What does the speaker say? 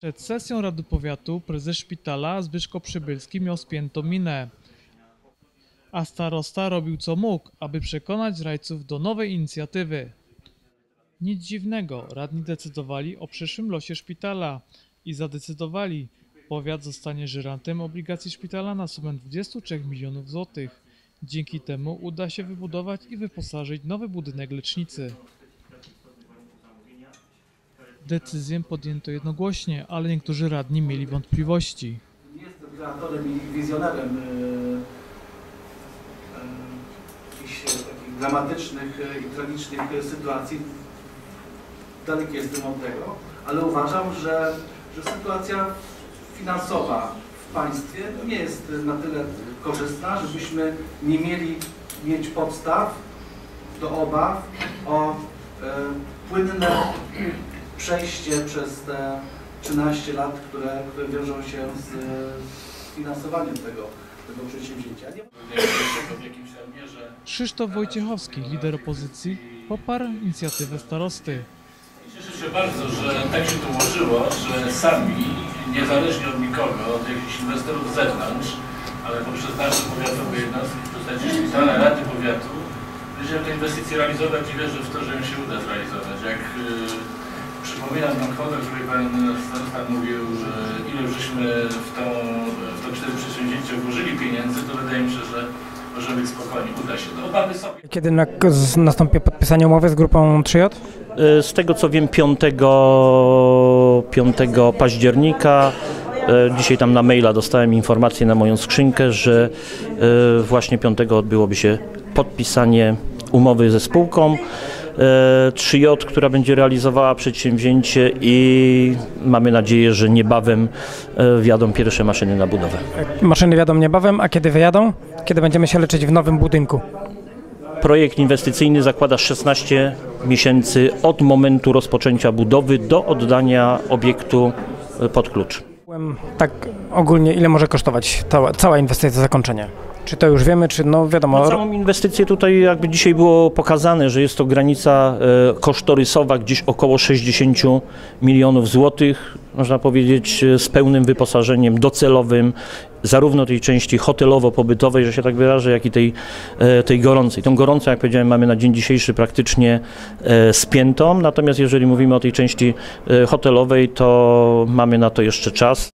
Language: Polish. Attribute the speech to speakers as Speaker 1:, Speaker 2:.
Speaker 1: Przed sesją Rady Powiatu prezes szpitala Zbyszko Przybylski miał spiętą minę. A starosta robił co mógł, aby przekonać rajców do nowej inicjatywy. Nic dziwnego, radni decydowali o przyszłym losie szpitala i zadecydowali, powiat zostanie żyrantem obligacji szpitala na sumę 23 milionów złotych. Dzięki temu uda się wybudować i wyposażyć nowy budynek lecznicy. Decyzję podjęto jednogłośnie, ale niektórzy radni mieli wątpliwości.
Speaker 2: Nie jestem kreatorem i wizjonerem y, y, jakichś e, takich dramatycznych e, i tragicznych e, sytuacji. Daleki jestem od tego, ale uważam, że, że sytuacja finansowa w państwie nie jest na tyle korzystna, żebyśmy nie mieli mieć podstaw do obaw o e, płynne przejście przez te 13 lat, które, które wiążą się z, z finansowaniem tego, tego przedsięwzięcia.
Speaker 1: Krzysztof Wojciechowski, lider opozycji, poparł inicjatywę starosty.
Speaker 3: Cieszę się bardzo, że tak się to ułożyło, że sami, niezależnie od nikogo, od jakichś inwestorów z zewnątrz, ale poprzez nasze powiatowe jednostki, w postaci szpitala, Rady Powiatu, będziemy te inwestycje realizować i wierzę w to, że im się uda zrealizować. Jak przypominam tą kwotę, o której Pan Starosta mówił, że ile już żeśmy w to, w to cztery przedsięwzięcie włożyli pieniędzy, to wydaje mi się, że możemy być spokojni, uda się. To obawy są.
Speaker 4: Kiedy na, z, nastąpi podpisanie umowy z grupą 3J?
Speaker 5: E, Z tego co wiem 5, 5 października, e, dzisiaj tam na maila dostałem informację na moją skrzynkę, że e, właśnie 5 odbyłoby się podpisanie umowy ze spółką 3J, która będzie realizowała przedsięwzięcie i mamy nadzieję, że niebawem e, wjadą pierwsze maszyny na budowę.
Speaker 4: Maszyny wiadą niebawem, a kiedy wyjadą? Kiedy będziemy się leczyć w nowym budynku?
Speaker 5: Projekt inwestycyjny zakłada 16 miesięcy od momentu rozpoczęcia budowy do oddania obiektu e, pod klucz.
Speaker 4: Tak ogólnie, ile może kosztować cała, cała inwestycja, zakończenie? Czy to już wiemy, czy no wiadomo...
Speaker 5: Na całą inwestycję tutaj jakby dzisiaj było pokazane, że jest to granica e, kosztorysowa gdzieś około 60 milionów złotych, można powiedzieć e, z pełnym wyposażeniem docelowym zarówno tej części hotelowo-pobytowej, że się tak wyrażę, jak i tej, e, tej gorącej. Tą gorącą, jak powiedziałem, mamy na dzień dzisiejszy praktycznie e, spiętą, natomiast jeżeli mówimy o tej części hotelowej, to mamy na to jeszcze czas.